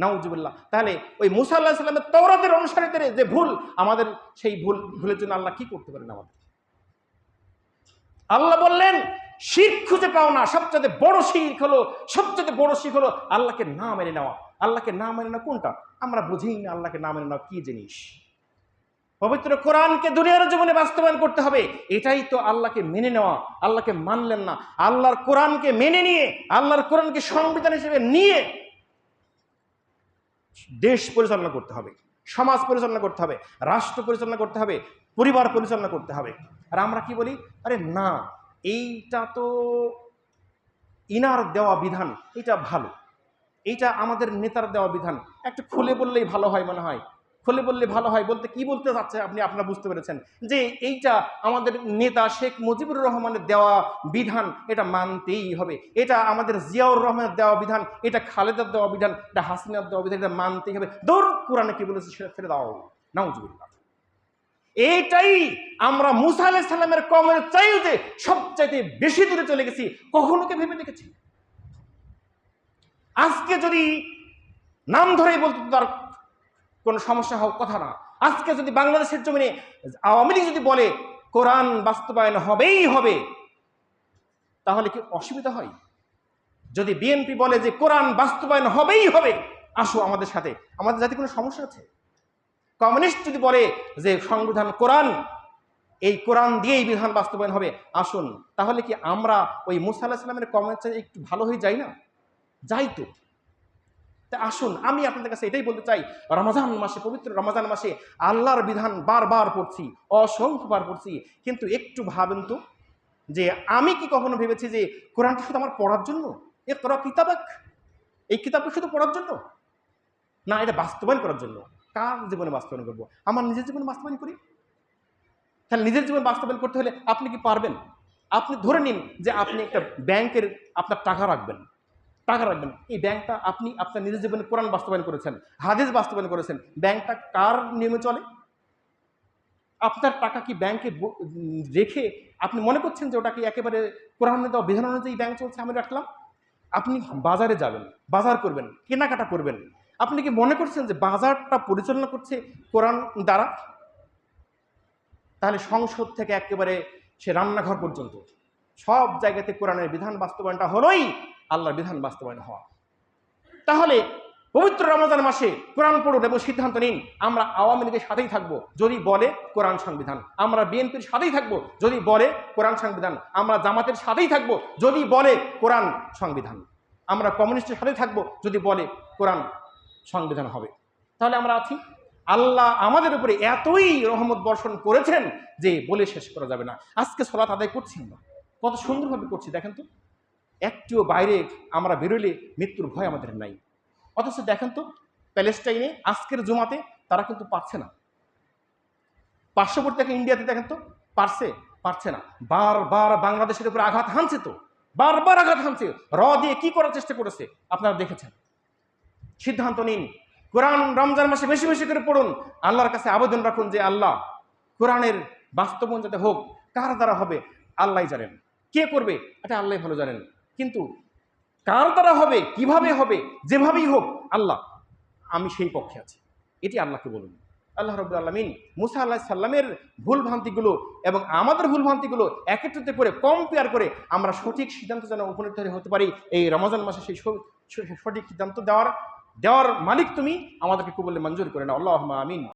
নাউজুবিল্লাহ। তাহলে ওই মুসা আল্লাহ সাল্লামের তওরাতের অনুসারীদের যে ভুল, আমাদের সেই ভুল, ভুলের জন্য আল্লাহ কি করতে পারেন আমাদের? আল্লাহ বললেন, শির খুঁজে পাও না, সবচেয়ে বড় শির হলো, সবচেয়ে বড় শিখ হলো আল্লাহকে না মেনে নেওয়া। আল্লাহকে না মেনে নেওয়া কোনটা? আমরা বুঝিই না আল্লাহকে না মেনে নেওয়া কি জিনিস। পবিত্র কোরআনকে দুনিয়ার জীবনে বাস্তবায়ন করতে হবে। এটাই তো আল্লাহকে মেনে নেওয়া, আল্লাহকে মানলেন না। আল্লাহর কোরআনকে মেনে নিয়ে, আল্লাহর কোরআনকে সংবিধান হিসেবে নিয়ে দেশ পরিচালনা করতে হবে, সমাজ পরিচালনা করতে হবে, রাষ্ট্র পরিচালনা করতে হবে, পরিবার পরিচালনা করতে হবে। আর আমরা কি বলি? আরে না, এইটা তো ইনার দেওয়া বিধান এটা ভালো। এইটা আমাদের নেতার দেওয়া বিধান। একটু খুলে বললেই ভালো হয় মনে হয়। খুলে বললে ভালো হয়, বলতে কি বলতে চাচ্ছে আপনি আপনারা বুঝতে পেরেছেন? যে এইটা আমাদের নেতা শেখ মুজিবুর রহমানের দেওয়া বিধান, এটা মানতেই হবে। এটা আমাদের জিয়াউর রহমানের দেওয়া বিধান, এটা খালেদার দেওয়া বিধান, এটা হাসিনার দেওয়া বিধান, এটা মানতেই হবে। দৌড় কোরআনে কি বলেছে সেটা ফেলে দাও। নাউজুবিল্লাহ। এইটাই আমরা মুসা আলাহ সাল্লামের কমের চাইতে সবচাইতে বেশি দূরে চলে গেছি। কখনো কে ভেবে দেখেছি আজকে যদি নাম ধরেই বলতো তার কোনো সমস্যা হওয়ার কথা না। আজকে যদি বাংলাদেশের জমিনে আওয়ামী লীগ যদি বলে কোরআন বাস্তবায়ন হবেই হবে, তাহলে কি অসুবিধা হয়? যদি বিএনপি বলে যে কোরআন বাস্তবায়ন হবেই হবে, আসো আমাদের সাথে। আমাদের জাতি কোনো সমস্যা আছে? কমিউনিস্ট যদি বলে যে সংবিধান কোরআন, এই কোরআন দিয়েই বিধান বাস্তবায়ন হবে, আসুন। তাহলে কি আমরা ওই মুসা আল্লাহ সাল্লামের কমেন্ট একটু ভালো হয়ে যাই না? যাই তো। তা আসুন, আমি আপনাদের কাছে এটাই বলতে চাই। রমজান মাসে, পবিত্র রমজান মাসে আল্লাহর বিধান বারবার পড়ছি, অসংখ্যবার পড়ছি। কিন্তু একটু ভাবেন তো, যে আমি কি কখনো ভেবেছি যে কোরআনটা শুধু আমার পড়ার জন্য? এ করা কিতাবাক। এই কিতাবটা শুধু পড়ার জন্য? না, এটা বাস্তবায়ন করার জন্য। কার জীবনে বাস্তবায়ন করব? আমার নিজের জীবনে বাস্তবায়ন করি? তাহলে নিজের জীবন বাস্তবায়ন করতে হলে আপনি কি পারবেন? আপনি ধরে নিন যে আপনি একটা ব্যাংকের আপনার টাকা রাখবেন। টাকা রাখবেন। এই ব্যাংকটা আপনি আপনার নিজের জীবনে কোরআন বাস্তবায়ন করেছেন, হাদিস বাস্তবায়ন করেছেন। ব্যাংকটা কার নিয়মে চলে? আপনার টাকা কি ব্যাংকে রেখে আপনি মনে করছেন যে ওটাকে একেবারে কোরআন দেওয়া বিধান অনুযায়ী ব্যাংক চলছে আমি রাখলাম? আপনি বাজারে যাবেন, বাজার করবেন, কেনাকাটা করবেন। আপনি কি মনে করছেন যে বাজারটা পরিচালনা করছে কোরআন দ্বারা? তাহলে সংসদ থেকে একেবারে সে রান্নাঘর পর্যন্ত। সব জায়গাতে কোরআনের বিধান বাস্তবায়নটা হলোই আল্লাহর বিধান বাস্তবায়ন হওয়া। তাহলে পবিত্র রমজান মাসে কোরআন পড়ুন এবং সিদ্ধান্ত নিন, আমরা আওয়ামী লীগের সাথেই থাকব, যদি বলে কোরআন সংবিধান। আমরা বিএনপির সাথেই থাকব, যদি বলে কোরআন সংবিধান। আমরা জামাতের সাথেই থাকব, যদি বলে কোরআন সংবিধান। আমরা কমিউনিস্টের সাথেই থাকব, যদি বলে কোরআন সংবিধান হবে। তাহলে আমরা আছি। আল্লাহ আমাদের উপরে এতই রহমত বর্ষণ করেছেন যে বলে শেষ করা যাবে না। আজকে সলাত আদায় করছি না কত সুন্দরভাবে করছি, দেখেন তো। একটিও বাইরে আমরা বেরোলে মৃত্যুর ভয় আমাদের নাই। অথচ দেখেন তো, প্যালেস্টাইনে আজকের জমাতে তারা কিন্তু পারছে না। পার্শ্ববর্তী ইন্ডিয়াতে দেখেন তো, পারছে পারছে না। বারবার বাংলাদেশের উপরে আঘাত হানছে তো, বারবার আঘাত হানছে। র দিয়ে কি করার চেষ্টা করেছে, আপনারা দেখেছেন। সিদ্ধান্ত নিন। কোরআন রমজান মাসে বেশি বেশি করে পড়ুন। আল্লাহর কাছে আবেদন রাখুন যে, আল্লাহ, কোরআনের বাস্তবন যাতে হোক, কার দ্বারা হবে আল্লাহ জানেন। কে করবে? এটা আল্লাহ ভালো জানেন। কিন্তু কার দ্বারা হবে? কীভাবে হবে? যেভাবেই হোক, আল্লাহ, আমি সেই পক্ষে আছি। এটি আল্লাহকে বলুন। আল্লাহ রব আলমিন মুসা আল্লাহ সাল্লামের ভুল ভ্রান্তিগুলো এবং আমাদের ভুল ভ্রান্তিগুলো একত্রিত করে কম্পেয়ার করে আমরা সঠিক সিদ্ধান্ত যেন উপনীত হতে পারি। এই রমজান মাসে সেই সঠিক সিদ্ধান্ত দেওয়ার দেওয়ার মালিক তুমি। আমাদেরকে কবলে মঞ্জুর করে না আল্লাহ আমিন।